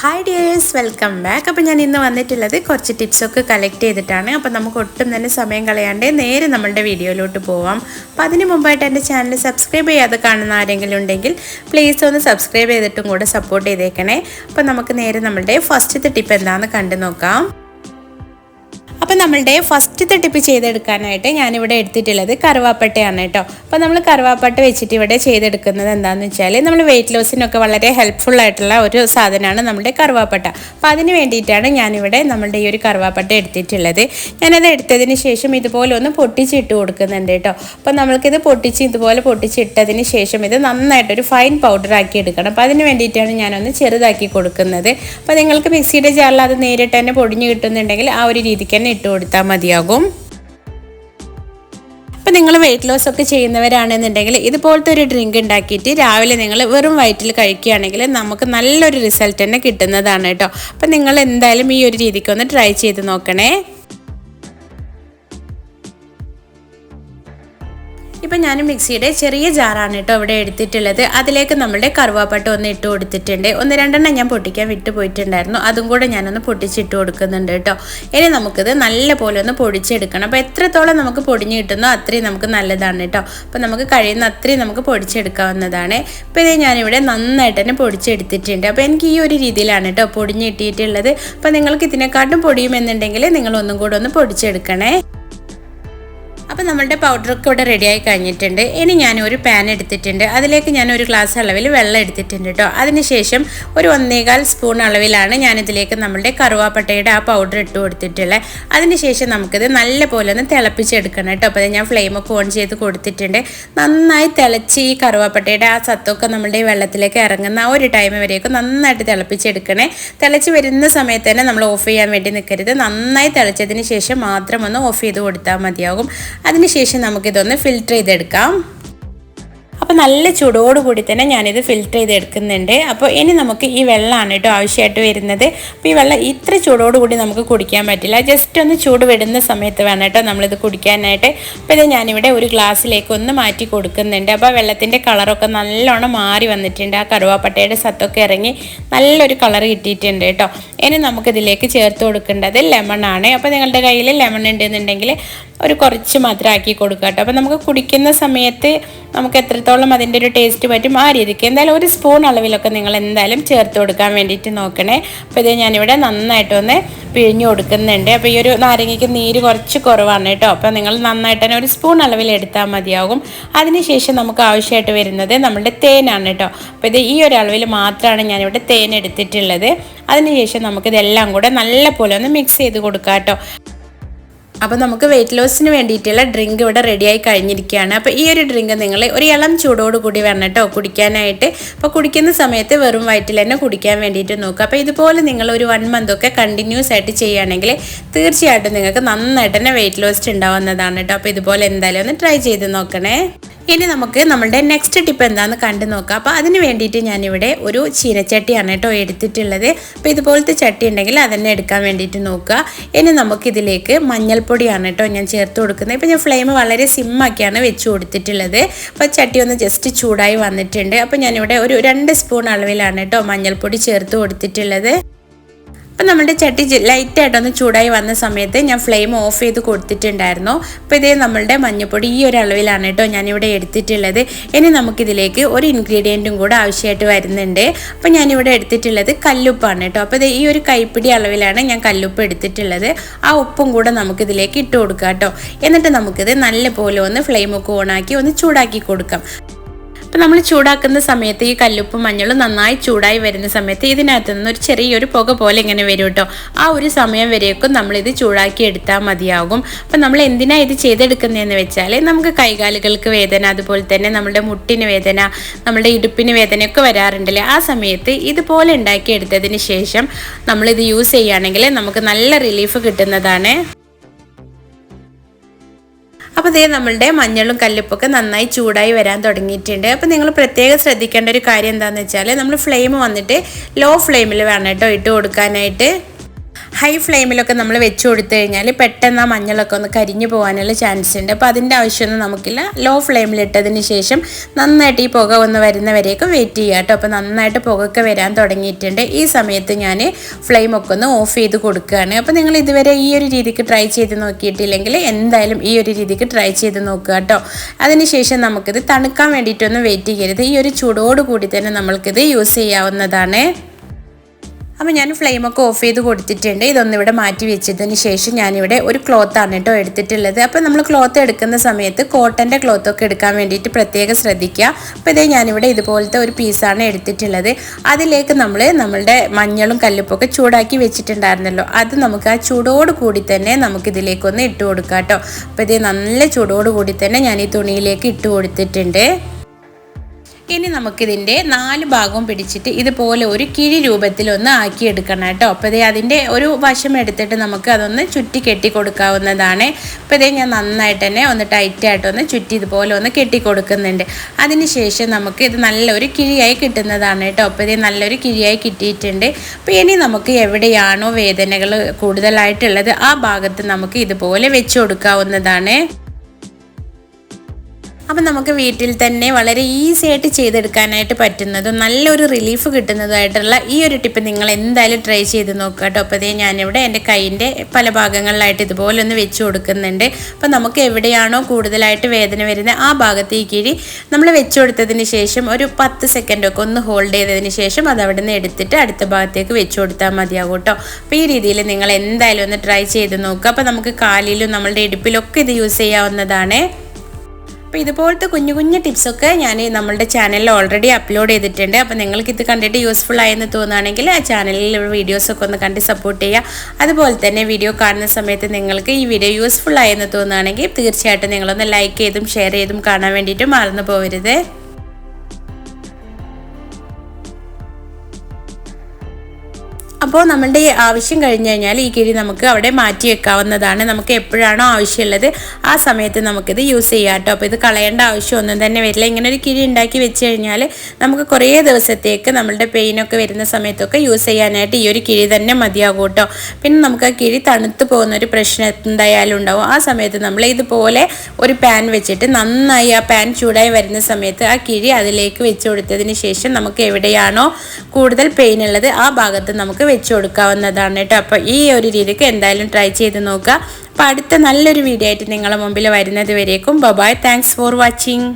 Hi dears welcome back അപ്പോൾ ഞാൻ ഇന്ന് വന്നിട്ടുള്ളത് കുറച്ച് ടിപ്സൊക്കെ കളക്ട് ചെയ്തിട്ടാണ്. അപ്പോൾ നമുക്ക് ഒട്ടും തന്നെ സമയം കളയാണ്ട് നേരെ നമ്മളുടെ വീഡിയോയിലോട്ട് പോവാം. അപ്പോൾ അതിന് മുമ്പായിട്ട് എന്റെ ചാനൽ സബ്സ്ക്രൈബ് ചെയ്യാതെ കാണുന്ന ആരെങ്കിലും ഉണ്ടെങ്കിൽ പ്ലീസ് ഒന്ന് സബ്സ്ക്രൈബ് ചെയ്തിട്ടും കൂടെ സപ്പോർട്ട് ചെയ്തേക്കണേ. അപ്പോൾ നമുക്ക് നേരെ നമ്മളുടെ ഫസ്റ്റത്തെ ടിപ്പ് എന്താണെന്ന് കണ്ടു നോക്കാം. അപ്പോൾ നമ്മളുടെ ഫസ്റ്റത്തെ ടിപ്പ് ചെയ്തെടുക്കാനായിട്ട് ഞാനിവിടെ എടുത്തിട്ടുള്ളത് കറുവാപ്പട്ടയാണ് കേട്ടോ. അപ്പോൾ നമ്മൾ കറുവാപ്പട്ട വെച്ചിട്ട് ഇവിടെ ചെയ്തെടുക്കുന്നത് എന്താണെന്ന് വെച്ചാൽ നമ്മൾ വെയിറ്റ് ലോസിനൊക്കെ വളരെ ഹെൽപ്ഫുൾ ആയിട്ടുള്ള ഒരു സാധനമാണ് നമ്മുടെ കറുവാപ്പട്ട. അപ്പോൾ അതിന് വേണ്ടിയിട്ടാണ് ഞാനിവിടെ നമ്മളുടെ ഈ ഒരു കറുവാപ്പട്ട എടുത്തിട്ടുള്ളത്. ഞാനത് എടുത്തതിന് ശേഷം ഇതുപോലെ ഒന്ന് പൊട്ടിച്ചിട്ട് കൊടുക്കുന്നുണ്ട് കേട്ടോ. അപ്പോൾ നമ്മൾക്കിത് പൊട്ടിച്ച് ഇതുപോലെ പൊട്ടിച്ചിട്ടതിന് ശേഷം ഇത് നന്നായിട്ടൊരു ഫൈൻ പൗഡർ ആക്കി എടുക്കണം. അപ്പോൾ അതിന് വേണ്ടിയിട്ടാണ് ഞാനൊന്ന് ചെറുതാക്കി കൊടുക്കുന്നത്. അപ്പോൾ നിങ്ങൾക്ക് മിക്സിയുടെ ജാറിൽ അത് നേരിട്ട് തന്നെ പൊടിഞ്ഞ് കിട്ടുന്നുണ്ടെങ്കിൽ ആ ഒരു രീതിക്ക് തന്നെ ഇട്ട് കൊടുത്താൽ മതിയാകും. അപ്പോൾ നിങ്ങൾ വെയിറ്റ് ലോസ് ഒക്കെ ചെയ്യുന്നവരാണെന്നുണ്ടെങ്കിൽ ഇതുപോലത്തെ ഒരു ഡ്രിങ്ക് ഉണ്ടാക്കിയിട്ട് രാവിലെ നിങ്ങൾ വെറും വയറ്റിൽ കഴിക്കുകയാണെങ്കിൽ നമുക്ക് നല്ലൊരു റിസൾട്ട് തന്നെ കിട്ടുന്നതാണ് കേട്ടോ. അപ്പോൾ നിങ്ങൾ എന്തായാലും ഈ ഒരു രീതിക്ക് ഒന്ന് ട്രൈ ചെയ്ത് നോക്കണേ. ഇപ്പം ഞാൻ മിക്സിയുടെ ചെറിയ ജാറാണ് കേട്ടോ ഇവിടെ എടുത്തിട്ടുള്ളത്. അതിലേക്ക് നമ്മുടെ കറുവാപ്പട്ട ഒന്ന് ഇട്ട് കൊടുത്തിട്ടുണ്ട്. ഒന്ന് രണ്ടെണ്ണം ഞാൻ പൊട്ടിക്കാൻ വിട്ടു പോയിട്ടുണ്ടായിരുന്നു. അതും കൂടെ ഞാനൊന്ന് പൊട്ടിച്ചിട്ട് കൊടുക്കുന്നുണ്ട് കേട്ടോ. ഇനി നമുക്കിത് നല്ല പോലെ ഒന്ന് പൊടിച്ചെടുക്കണം. അപ്പോൾ എത്രത്തോളം നമുക്ക് പൊടിഞ്ഞ് കിട്ടുന്നോ അത്രയും നമുക്ക് നല്ലതാണ് കേട്ടോ. അപ്പോൾ നമുക്ക് കഴിയുന്ന അത്രയും നമുക്ക് പൊടിച്ചെടുക്കാവുന്നതാണ്. ഇപ്പോൾ ഇത് ഞാനിവിടെ നന്നായിട്ട് തന്നെ പൊടിച്ചെടുത്തിട്ടുണ്ട്. അപ്പോൾ എനിക്ക് ഈ ഒരു രീതിയിലാണ് കേട്ടോ പൊടിഞ്ഞ് കിട്ടിയിട്ടുള്ളത്. അപ്പോൾ നിങ്ങൾക്ക് ഇതിനെക്കാട്ടും പൊടിയുമെന്നുണ്ടെങ്കിൽ നിങ്ങൾ ഒന്നും കൂടെ ഒന്ന് പൊടിച്ചെടുക്കണേ. അപ്പോൾ നമ്മളുടെ പൗഡറൊക്കെ ഇവിടെ റെഡിയായി കഴിഞ്ഞിട്ടുണ്ട്. ഇനി ഞാൻ ഒരു പാൻ എടുത്തിട്ടുണ്ട്. അതിലേക്ക് ഞാൻ ഒരു ഗ്ലാസ് അളവിൽ വെള്ളം എടുത്തിട്ടുണ്ട് കേട്ടോ അതിനുശേഷം ഒരു ഒന്നേകാൽ സ്പൂൺ അളവിലാണ് ഞാനിതിലേക്ക് നമ്മളുടെ കറുവാപ്പട്ടയുടെ ആ പൗഡർ ഇട്ട് കൊടുത്തിട്ടുള്ളത്. അതിനുശേഷം നമുക്കിത് നല്ല പോലെ ഒന്ന് തിളപ്പിച്ചെടുക്കണം കേട്ടോ അപ്പോൾ ഞാൻ ഫ്ലെയിമൊക്കെ ഓൺ ചെയ്ത് കൊടുത്തിട്ടുണ്ട്. നന്നായി തിളച്ച് ഈ കറുവാപ്പട്ടയുടെ ആ സത്തൊക്കെ നമ്മളുടെ ഈ വെള്ളത്തിലേക്ക് ഇറങ്ങുന്ന ആ ഒരു ടൈം വരെയൊക്കെ നന്നായിട്ട് തിളപ്പിച്ചെടുക്കണേ. തിളച്ച് വരുന്ന സമയത്ത് തന്നെ നമ്മൾ ഓഫ് ചെയ്യാൻ വേണ്ടി നിൽക്കരുത് നന്നായി തിളച്ചതിന് ശേഷം മാത്രം ഒന്ന് ഓഫ് ചെയ്ത് കൊടുത്താൽ മതിയാകും. അതിനുശേഷം നമുക്കിതൊന്ന് ഫിൽറ്റർ ചെയ്തെടുക്കാം. അപ്പോൾ നല്ല ചൂടോടുകൂടി തന്നെ ഞാനിത് ഫിൽറ്റർ ചെയ്ത് എടുക്കുന്നുണ്ട് അപ്പോൾ ഇനി നമുക്ക് ഈ വെള്ളമാണ് കേട്ടോ ആവശ്യമായിട്ട് വരുന്നത്. അപ്പോൾ ഈ വെള്ളം ഇത്ര ചൂടോടുകൂടി നമുക്ക് കുടിക്കാൻ പറ്റില്ല. ജസ്റ്റ് ഒന്ന് ചൂട് വിടുന്ന സമയത്ത് വേണം കേട്ടോ നമ്മളിത് കുടിക്കാനായിട്ട്. അപ്പോൾ ഇത് ഞാനിവിടെ ഒരു ഗ്ലാസ്സിലേക്ക് ഒന്ന് മാറ്റി കൊടുക്കുന്നുണ്ട്. അപ്പോൾ വെള്ളത്തിന്റെ കളറൊക്കെ നല്ലോണം മാറി വന്നിട്ടുണ്ട്. ആ കറുവാപ്പട്ടയുടെ സത്തൊക്കെ ഇറങ്ങി നല്ലൊരു കളർ കിട്ടിയിട്ടുണ്ട് കേട്ടോ ഇനി നമുക്കിതിലേക്ക് ചേർത്ത് കൊടുക്കേണ്ടത് ലെമൺ ആണ്. അപ്പോൾ നിങ്ങളുടെ കയ്യിൽ ലെമൺ ഉണ്ടെന്നുണ്ടെങ്കിൽ ഒരു കുറച്ച് മാത്രം ആക്കി കൊടുക്കുക കേട്ടോ. അപ്പോൾ നമുക്ക് കുടിക്കുന്ന സമയത്ത് നമുക്ക് എത്രത്തോളം അതിന്റെ ഒരു ടേസ്റ്റ് പറ്റും ആ രീതിക്ക് എന്തായാലും ഒരു സ്പൂൺ അളവിലൊക്കെ നിങ്ങൾ എന്തായാലും ചേർത്ത് കൊടുക്കാൻ വേണ്ടിയിട്ട് നോക്കണേ. അപ്പോൾ ഇത് ഞാനിവിടെ നന്നായിട്ടൊന്ന് പിഴിഞ്ഞു കൊടുക്കുന്നുണ്ട്. അപ്പോൾ ഈ ഒരു നാരങ്ങയ്ക്ക് നീര് കുറച്ച് കുറവാണ് കേട്ടോ. അപ്പോൾ നിങ്ങൾ നന്നായിട്ട് തന്നെ ഒരു സ്പൂൺ അളവിൽ എടുത്താൽ മതിയാകും. അതിനുശേഷം നമുക്ക് ആവശ്യമായിട്ട് വരുന്നത് നമ്മുടെ തേനാണ് കേട്ടോ. അപ്പോൾ ഇത് ഈ ഒരു അളവിൽ മാത്രമാണ് ഞാനിവിടെ തേൻ എടുത്തിട്ടുള്ളത്. അതിനുശേഷം നമുക്കിതെല്ലാം കൂടെ നല്ല പോലെ ഒന്ന് മിക്സ് ചെയ്ത് കൊടുക്കാം കേട്ടോ. അപ്പോൾ നമുക്ക് വെയിറ്റ് ലോസിന് വേണ്ടിയിട്ടുള്ള ഡ്രിങ്ക് ഇവിടെ റെഡിയായി കഴിഞ്ഞിരിക്കുകയാണ്. അപ്പോൾ ഈ ഒരു ഡ്രിങ്ക് നിങ്ങൾ ഒരു ഇളം ചൂടോട് കൂടി വേണം കേട്ടോ കുടിക്കാനായിട്ട്. അപ്പോൾ കുടിക്കുന്ന സമയത്ത് വെറും വയറ്റിൽ തന്നെ കുടിക്കാൻ വേണ്ടിയിട്ട് നോക്കുക. അപ്പോൾ ഇതുപോലെ നിങ്ങൾ ഒരു വൺ മന്ത് ഒക്കെ കണ്ടിന്യൂസ് ആയിട്ട് ചെയ്യുകയാണെങ്കിൽ തീർച്ചയായിട്ടും നിങ്ങൾക്ക് നന്നായിട്ട് തന്നെ വെയിറ്റ് ലോസ് ഉണ്ടാവുന്നതാണ് കേട്ടോ അപ്പോൾ ഇതുപോലെ എന്തായാലും ഒന്ന് ട്രൈ ചെയ്ത് നോക്കണേ. ഇനി നമുക്ക് നമ്മളുടെ നെക്സ്റ്റ് ടിപ്പ് എന്താണെന്ന് കണ്ടു നോക്കാം. അപ്പോൾ അതിന് വേണ്ടിയിട്ട് ഞാനിവിടെ ഒരു ചീരച്ചട്ടിയാണ് കേട്ടോ എടുത്തിട്ടുള്ളത്. അപ്പോൾ ഇതുപോലത്തെ ചട്ടി ഉണ്ടെങ്കിൽ അതന്നെ എടുക്കാൻ വേണ്ടിയിട്ട് നോക്കുക. ഇനി നമുക്കിതിലേക്ക് മഞ്ഞൾപ്പൊടിയാണ് കേട്ടോ ഞാൻ ചേർത്ത് കൊടുക്കുന്നത്. ഇപ്പോൾ ഞാൻ ഫ്ലെയിം വളരെ സിമ്മാക്കിയാണ് വെച്ച് കൊടുത്തിട്ടുള്ളത്. അപ്പോൾ ചട്ടി ഒന്ന് ജസ്റ്റ് ചൂടായി വന്നിട്ടുണ്ട്. അപ്പോൾ ഞാനിവിടെ ഒരു രണ്ട് സ്പൂൺ അളവിലാണ് കേട്ടോ മഞ്ഞൾപ്പൊടി ചേർത്ത് കൊടുത്തിട്ടുള്ളത്. അപ്പം നമ്മുടെ ചട്ടി ലൈറ്റായിട്ടൊന്ന് ചൂടായി വന്ന സമയത്ത് ഞാൻ ഫ്ലെയിം ഓഫ് ചെയ്ത് കൊടുത്തിട്ടുണ്ടായിരുന്നു. അപ്പോൾ ഇതേ നമ്മളുടെ മഞ്ഞൾപ്പൊടി ഈ ഒരു അളവിലാണ് കേട്ടോ ഞാനിവിടെ എടുത്തിട്ടുള്ളത്. ഇനി നമുക്കിതിലേക്ക് ഒരു ഇൻഗ്രീഡിയന്റും കൂടെ ആവശ്യമായിട്ട് വരുന്നുണ്ട്. അപ്പോൾ ഞാനിവിടെ എടുത്തിട്ടുള്ളത് കല്ലുപ്പാണ് കേട്ടോ. അപ്പോൾ ഇത് ഈ ഒരു കൈപ്പിടി അളവിലാണ് ഞാൻ കല്ലുപ്പ് എടുത്തിട്ടുള്ളത്. ആ ഉപ്പും കൂടെ നമുക്കിതിലേക്ക് ഇട്ട് കൊടുക്കാം കേട്ടോ. എന്നിട്ട് നമുക്കിത് നല്ല പോലെ ഒന്ന് ഫ്ലെയിമൊക്കെ ഓണാക്കി ഒന്ന് ചൂടാക്കി കൊടുക്കാം. അപ്പം നമ്മൾ ചൂടാക്കുന്ന സമയത്ത് ഈ കല്ലുപ്പും മഞ്ഞളും നന്നായി ചൂടായി വരുന്ന സമയത്ത് ഇതിനകത്ത് നിന്ന് ഒരു ചെറിയൊരു പുക പോലെ ഇങ്ങനെ വരും കേട്ടോ. ആ ഒരു സമയം വരേക്കും നമ്മളിത് ചൂടാക്കി എടുത്താൽ മതിയാകും. അപ്പം നമ്മൾ എന്തിനാണ് ഇത് ചെയ്തെടുക്കുന്നതെന്ന് വെച്ചാൽ നമുക്ക് കൈകാലുകൾക്ക് വേദന അതുപോലെ തന്നെ നമ്മുടെ മുട്ടിന് വേദന നമ്മുടെ ഇടുപ്പിന് വേദനയൊക്കെ വരാറുണ്ടല്ലേ? ആ സമയത്ത് ഇതുപോലെ ഉണ്ടാക്കിയെടുത്തതിന് ശേഷം നമ്മളിത് യൂസ് ചെയ്യുകയാണെങ്കിൽ നമുക്ക് നല്ല റിലീഫ് കിട്ടുന്നതാണ്. അപ്പോൾ ഇതേ നമ്മളുടെ മഞ്ഞളും കല്ലുപ്പൊക്കെ നന്നായി ചൂടായി വരാൻ തുടങ്ങിയിട്ടുണ്ട്. അപ്പോൾ നിങ്ങൾ പ്രത്യേകം ശ്രദ്ധിക്കേണ്ട ഒരു കാര്യം എന്താണെന്ന് വെച്ചാൽ നമ്മൾ ഫ്ലെയിം വന്നിട്ട് ലോ ഫ്ലെയിമിൽ വേണം കേട്ടോ ഇട്ട് കൊടുക്കാനായിട്ട്. ഹൈ ഫ്ലെയിമിലൊക്കെ നമ്മൾ വെച്ച് കൊടുത്തു കഴിഞ്ഞാൽ പെട്ടെന്ന് ആ മഞ്ഞളൊക്കെ ഒന്ന് കരിഞ്ഞു പോകാനുള്ള ചാൻസ് ഉണ്ട്. അപ്പോൾ അതിന്റെ ആവശ്യമൊന്നും നമുക്കില്ല. ലോ ഫ്ലെയിമിലിട്ടതിന് ശേഷം നന്നായിട്ട് ഈ പുക ഒന്ന് വരുന്നവരെയൊക്കെ വെയിറ്റ് ചെയ്യുക കേട്ടോ. അപ്പോൾ നന്നായിട്ട് പുകയൊക്കെ വരാൻ തുടങ്ങിയിട്ടുണ്ട്. ഈ സമയത്ത് ഞാൻ ഫ്ലെയിമൊക്കെ ഒന്ന് ഓഫ് ചെയ്ത് കൊടുക്കുകയാണ്. അപ്പോൾ നിങ്ങൾ ഇതുവരെ ഈ ഒരു രീതിക്ക് ട്രൈ ചെയ്ത് നോക്കിയിട്ടില്ലെങ്കിൽ എന്തായാലും ഈ ഒരു രീതിക്ക് ട്രൈ ചെയ്ത് നോക്കുക കേട്ടോ. അതിനുശേഷം നമുക്കിത് തണുക്കാൻ വേണ്ടിയിട്ടൊന്നും വെയിറ്റ് ചെയ്യരുത്. ഈ ഒരു ചൂടോട് കൂടി തന്നെ നമ്മൾക്കിത് യൂസ് ചെയ്യാവുന്നതാണ്. അപ്പോൾ ഞാൻ ഫ്ലെയിമൊക്കെ ഓഫ് ചെയ്ത് കൊടുത്തിട്ടുണ്ട്. ഇതൊന്നും ഇവിടെ മാറ്റി വെച്ചതിന് ശേഷം ഞാനിവിടെ ഒരു ക്ലോത്താണ് കേട്ടോ എടുത്തിട്ടുള്ളത്. അപ്പോൾ നമ്മൾ ക്ലോത്ത് എടുക്കുന്ന സമയത്ത് കോട്ടന്റെ ക്ലോത്തൊക്കെ എടുക്കാൻ വേണ്ടിയിട്ട് പ്രത്യേകം ശ്രദ്ധിക്കുക. അപ്പോൾ ഇതേ ഞാനിവിടെ ഇതുപോലത്തെ ഒരു പീസാണ് എടുത്തിട്ടുള്ളത്. അതിലേക്ക് നമ്മൾ നമ്മളുടെ മഞ്ഞളും കല്ലുപ്പൊക്കെ ചൂടാക്കി വെച്ചിട്ടുണ്ടായിരുന്നല്ലോ. അത് നമുക്ക് ആ ചൂടോട് കൂടി തന്നെ നമുക്കിതിലേക്കൊന്ന് ഇട്ട് കൊടുക്കാം കേട്ടോ അപ്പോൾ ഇത് നല്ല ചൂടോട് കൂടി തന്നെ ഞാൻ ഈ തുണിയിലേക്ക് ഇട്ട് കൊടുത്തിട്ടുണ്ട്. ഇനി നമുക്കിതിന്റെ നാല് ഭാഗവും പിടിച്ചിട്ട് ഇതുപോലെ ഒരു കിഴി രൂപത്തിലൊന്ന് ആക്കിയെടുക്കണം കേട്ടോ. അപ്പോൾ ഇതേ അതിന്റെ ഒരു വശം എടുത്തിട്ട് നമുക്ക് അതൊന്ന് ചുറ്റി കെട്ടി കൊടുക്കാവുന്നതാണ് അപ്പോൾ ഇതേ ഞാൻ നന്നായിട്ട് തന്നെ ഒന്ന് ടൈറ്റായിട്ട് ഒന്ന് ചുറ്റി ഇതുപോലെ ഒന്ന് കെട്ടി കൊടുക്കുന്നുണ്ട് അതിനുശേഷം നമുക്ക് ഇത് നല്ലൊരു കിഴിയായി കിട്ടുന്നതാണ് കേട്ടോ. അപ്പോൾ ഇതേ നല്ലൊരു കിഴിയായി കിട്ടിയിട്ടുണ്ട്. അപ്പോൾ ഇനി നമുക്ക് എവിടെയാണോ വേദനകൾ കൂടുതലായിട്ടുള്ളത് ആ ഭാഗത്ത് നമുക്ക് ഇതുപോലെ വെച്ച് കൊടുക്കാവുന്നതാണ്. അപ്പം നമുക്ക് വീട്ടിൽ തന്നെ വളരെ ഈസി ആയിട്ട് ചെയ്തെടുക്കാനായിട്ട് പറ്റുന്നതും നല്ലൊരു റിലീഫ് കിട്ടുന്നതുമായിട്ടുള്ള ഈ ഒരു ടിപ്പ് നിങ്ങൾ എന്തായാലും ട്രൈ ചെയ്ത് നോക്കുക കേട്ടോ. അപ്പോൾ അതേ ഞാനിവിടെ എന്റെ കൈയിന്റെ പല ഭാഗങ്ങളിലായിട്ട് ഇതുപോലെ ഒന്ന് വെച്ച് കൊടുക്കുന്നുണ്ട്. അപ്പോൾ നമുക്ക് എവിടെയാണോ കൂടുതലായിട്ട് വേദന വരുന്നത് ആ ഭാഗത്ത് ഈ കിഴി നമ്മൾ വെച്ച് കൊടുത്തതിന് ശേഷം ഒരു പത്ത് സെക്കൻഡൊക്കെ ഒന്ന് ഹോൾഡ് ചെയ്തതിന് ശേഷം അത് അവിടെ നിന്ന് എടുത്തിട്ട് അടുത്ത ഭാഗത്തേക്ക് വെച്ച് കൊടുത്താൽ മതിയാകും കേട്ടോ. അപ്പോൾ ഈ രീതിയിൽ നിങ്ങൾ എന്തായാലും ഒന്ന് ട്രൈ ചെയ്ത് നോക്കുക. അപ്പോൾ നമുക്ക് കാലിലും നമ്മളുടെ ഇടുപ്പിലൊക്കെ ഇത് യൂസ് ചെയ്യാവുന്നതാണ്. അപ്പോൾ ഇതുപോലത്തെ കുഞ്ഞു കുഞ്ഞു ടിപ്സൊക്കെ ഞാൻ നമ്മളുടെ ചാനലിൽ ഓൾറെഡി അപ്ലോഡ് ചെയ്തിട്ടുണ്ട്. അപ്പോൾ നിങ്ങൾക്ക് ഇത് കണ്ടിട്ട് യൂസ്ഫുൾ ആയെന്ന് തോന്നുകയാണെങ്കിൽ ആ ചാനലിൽ വീഡിയോസൊക്കെ ഒന്ന് കണ്ട് സപ്പോർട്ട് ചെയ്യുക. അതുപോലെ തന്നെ വീഡിയോ കാണുന്ന സമയത്ത് നിങ്ങൾക്ക് ഈ വീഡിയോ യൂസ്ഫുൾ ആയെന്ന് തോന്നുകയാണെങ്കിൽ തീർച്ചയായിട്ടും നിങ്ങളൊന്ന് ലൈക്ക് ചെയ്തും ഷെയർ ചെയ്തും കാണാൻ വേണ്ടിയിട്ട് മറന്നു പോകരുത് അപ്പോൾ നമ്മളുടെ ആവശ്യം കഴിഞ്ഞ് കഴിഞ്ഞാൽ ഈ കിഴി നമുക്ക് അവിടെ മാറ്റി വെക്കാവുന്നതാണ്. നമുക്ക് എപ്പോഴാണോ ആവശ്യമുള്ളത് ആ സമയത്ത് നമുക്കിത് യൂസ് ചെയ്യാം കേട്ടോ. അപ്പോൾ ഇത് കളയേണ്ട ആവശ്യമൊന്നും തന്നെ വരില്ല. ഇങ്ങനെ ഒരു കിഴി ഉണ്ടാക്കി വെച്ച് കഴിഞ്ഞാൽ നമുക്ക് കുറേ ദിവസത്തേക്ക് നമ്മളുടെ പെയിനൊക്കെ വരുന്ന സമയത്തൊക്കെ യൂസ് ചെയ്യാനായിട്ട് ഈ ഒരു കിഴി തന്നെ മതിയാകും കേട്ടോ. പിന്നെ നമുക്ക് ആ കിഴി തണുത്ത് പോകുന്ന ഒരു പ്രശ്നം എന്തായാലും ഉണ്ടാവും. ആ സമയത്ത് നമ്മൾ ഇതുപോലെ ഒരു പാൻ വെച്ചിട്ട് നന്നായി ആ പാൻ ചൂടായി വരുന്ന സമയത്ത് ആ കിഴി അതിലേക്ക് വെച്ച് കൊടുത്തതിന് ശേഷം നമുക്ക് എവിടെയാണോ കൂടുതൽ പെയിൻ ഉള്ളത് ആ ഭാഗത്ത് നമുക്ക് വെച്ച് കൊടുക്കാവുന്നതാണ് കേട്ടോ. അപ്പോൾ ഈ ഒരു രീതിക്ക് എന്തായാലും ട്രൈ ചെയ്ത് നോക്കുക. അപ്പോൾ അടുത്ത നല്ലൊരു വീഡിയോ ആയിട്ട് നിങ്ങളുടെ മുമ്പിൽ വരുന്നത് വരേക്കും. Bye-bye thanks for watching